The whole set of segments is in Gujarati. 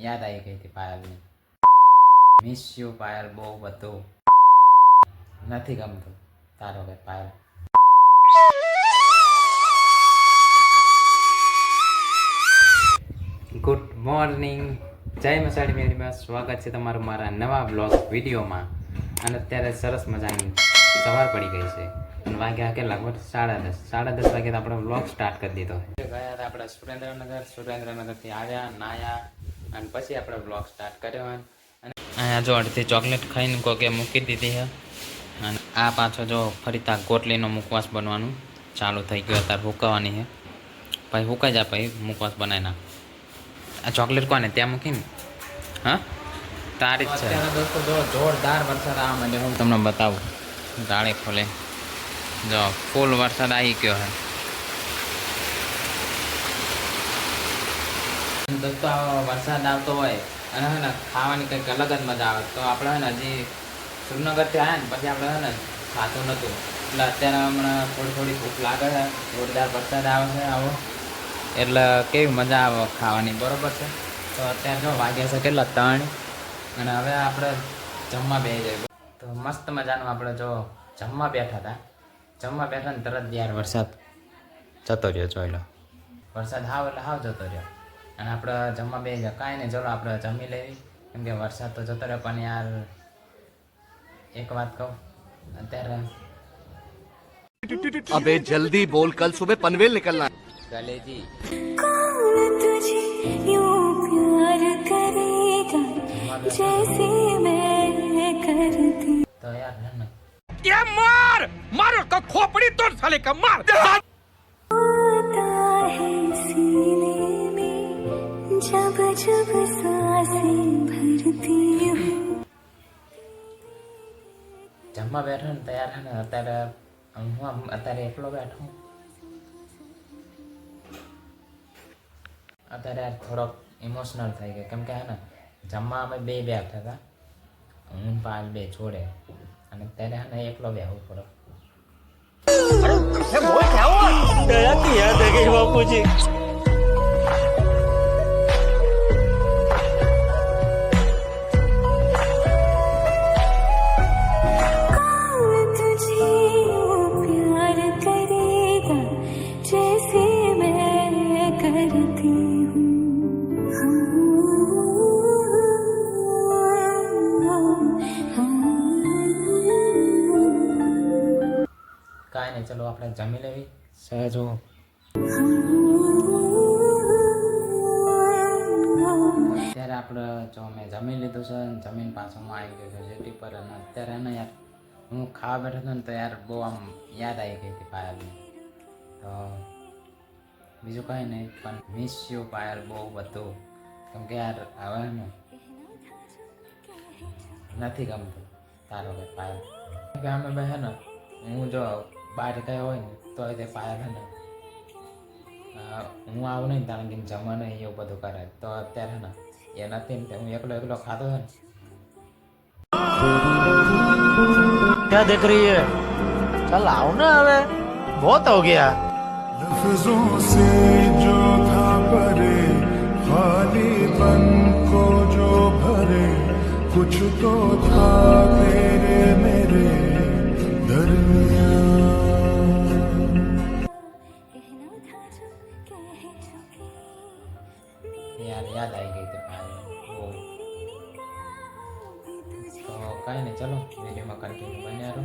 યાદ આવી ગઈ હતી પાયલની. મિસ યુ પાયલ, બહુ બધું. નથી ગમતું તારો કે પાયલ. ગુડ મોર્નિંગ જય મસાડી મેરીમાં સ્વાગત છે તમારું મારા નવા બ્લોગ વિડીયોમાં. અને અત્યારે સરસ મજાની સવાર પડી ગઈ છે. અને વાગ્યા કે લગભગ સાડા દસ. સાડા દસ વાગે આપણો બ્લોગ સ્ટાર્ટ કરી દીધો. ગયા હતા આપણે સુરેન્દ્રનગર. સુરેન્દ્રનગરથી આવ્યા, નાયા. અને પછી આપણે બ્લોગ સ્ટાર્ટ કર્યો અને અહીંયા જો અડધી ચોકલેટ ખાઈને કોકે મૂકી દીધી છે. અને આ પાછો જો ફરી ત્યાં ગોટલીનો મુકવાસ બનવાનું ચાલુ થઈ ગયો અત્યારે હુકાવાની છે. પછી હુકાઈ જા પછી મુકવાસ બનાવી નાખ. આ ચોકલેટ કોને? ત્યાં મૂકીને? હા? તારી જ છે. દોસ્તો જો જોરદાર વરસાદ આવવા માંડ્યો. હું તમને બતાવું. ગાળે ખોલે. જો ફૂલ વરસાદ આવી ગયો હે દોસ્તો વરસાદ આવતો હોય અને હે ને ખાવાની કંઈક અલગ જ મજા આવે. તો આપણે હે ને હજી શ્રીનગરથી આવ્યા ને પછી આપણે હે ને ખાતું નહોતું. એટલે અત્યારે હમણાં થોડી થોડી ભૂખ લાગે છે, જોરદાર વરસાદ આવે છે આવો. એટલે કેવી મજા આવે ખાવાની, બરોબર છે? તો અત્યારે જો વાગ્યા છે કેટલા? ત્રણ. અને હવે આપણે જમવા બેસી જાય તો મસ્ત મજાનું આપણે જો જમવા બેઠા હતા. જમવા બેઠા ને તરત યાર વરસાદ જતો રહ્યો, જોઈ લો. વરસાદ હાવ એટલે હાવ જતો રહ્યો. અને આપણે જમવા બેસી જાય કાંઈ નહીં ચલો આપણે જમી લેવી કેમ કે વરસાદ તો જતો રહ્યો પણ યાર એક વાત કહું અત્યારે अबे जल्दी बोल कल सुबह पनवेल निकलना है गलेजी कौन तुझे यूं प्यार करेगा जैसे मैं करती તો યાર હે ને ये मार मार उसका खोपड़ी तोड़ साले का मार जब जब सांसें भरती हूँ જમવા બેઠો ને તૈયાર હે ને અત્યારે હું આમ અત્યારે એકલો બેઠો હું. અત્યારે યાર થોડોક ઇમોશનલ થઈ ગયો કેમ કે હે ને જમવા અમે બે બેઠા હતા હું ને પાલ બે જોડે અને ત્યારે હે ને એકલો બેહવું પડે कौन આપણે જમી લેવી. સહેજો અત્યારે આપણે જો મેં જમી લીધું છે જમીન પાછું હું આવી ગયો છે જેટી પર. અને અત્યારે હે ને યાર, હું ખાવા બેઠો હતો ને તો યાર બહુ આમ યાદ આવી ગઈ હતી પાયલની. તો બીજું કંઈ નહીં, પણ મિસ યુ પાયલ બહુ બધું. કેમ કે યાર, હવે નથી ગમતું. તારો કે પાયલ. અમે બે હે ને, હું જો બહાર ગયો હોય ને તો તે પાયલ હે ને અ, હું આવું નહીં તારે કેમ જમવા નહીં એવું બધું કરે તો અત્યારે હે ને એ નથી ને તે હું એકલો એકલો ખાતો હોય ને क्या देख रही है चल आओ ना हमें बहुत हो गया लफ्जों से जो था परे खाली बन को जो भरे कुछ तो था तेरे मेरे કાંઈ નહીં, ચલો વિડીયોમાં કન્ટિન્યુ બન્યા રહો.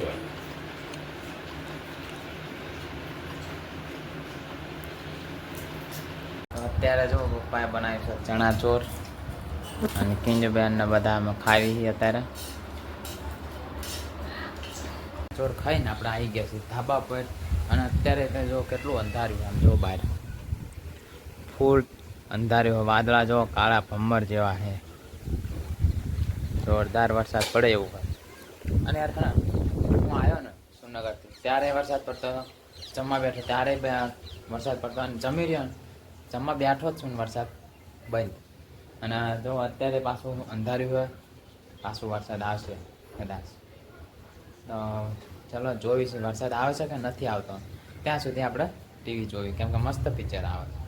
અત્યારે જો પપ્પાએ બનાવ્યું છે ચણા ચોર અને કિંજબેન ને બધા અમે ખાવી અત્યારે. ચોર ખાઈને આપણે આવી ગયા છીએ ધાબા પર અને અત્યારે તો જો કેટલું અંધાર્યું આમ જો બહાર. ફૂલ અંધાર્યું વાદળા જો કાળા ભમ્મર જેવા છે. જોરદાર વરસાદ પડે એવું અને યાર હા હું આવ્યો ને સુરનગરથી ત્યારે વરસાદ પડતો જમવા બેઠો, ત્યારે વરસાદ પડતો અને જમી રહ્યો ને, જમવા બેઠો જ છું વરસાદ બંધ. અને જો અત્યારે પાછું અંધાર્યું હોય, પાછું વરસાદ આવશે, કદાચ. તો ચલો જોઈશું વરસાદ આવે છે કે નથી આવતો? ત્યાં સુધી આપણે ટીવી જોયું, કેમ કે મસ્ત પિક્ચર આવે.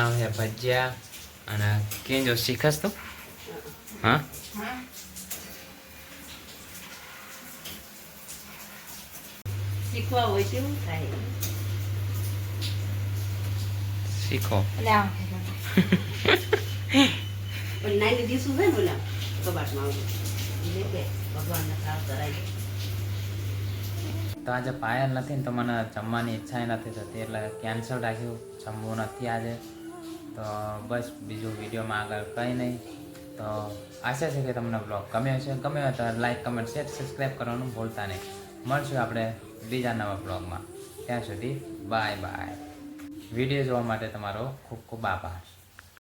બનાવે હે ભજીયા. અને કેમ જો શીખસ તું? હા? શીખવા હોય તેવું થાય. શીખો. પણ નાની દીસું છે ને ઓલા કબાટમાં આવું. એટલે કે ભગવાનને સાવ કરાય. તો આજે પાયલ નથી ને તો મને જમવાની ઈચ્છા નથી થતી. એટલે કેન્સલ રાખ્યું. જમવું નથી આજે. તો બસ બીજું વિડીયોમાં આગળ કંઈ નહીં. તો આશા છે કે તમને બ્લોગ ગમ્યો છે ગમ્યો તો લાઈક કમેન્ટ શેર સબસ્ક્રાઈબ કરવાનું ભૂલતા નહીં. મળશું આપણે બીજા નવા બ્લોગમાં ત્યાં સુધી બાય બાય વીડિયો જોવા માટે તમારો ખૂબ ખૂબ આભાર.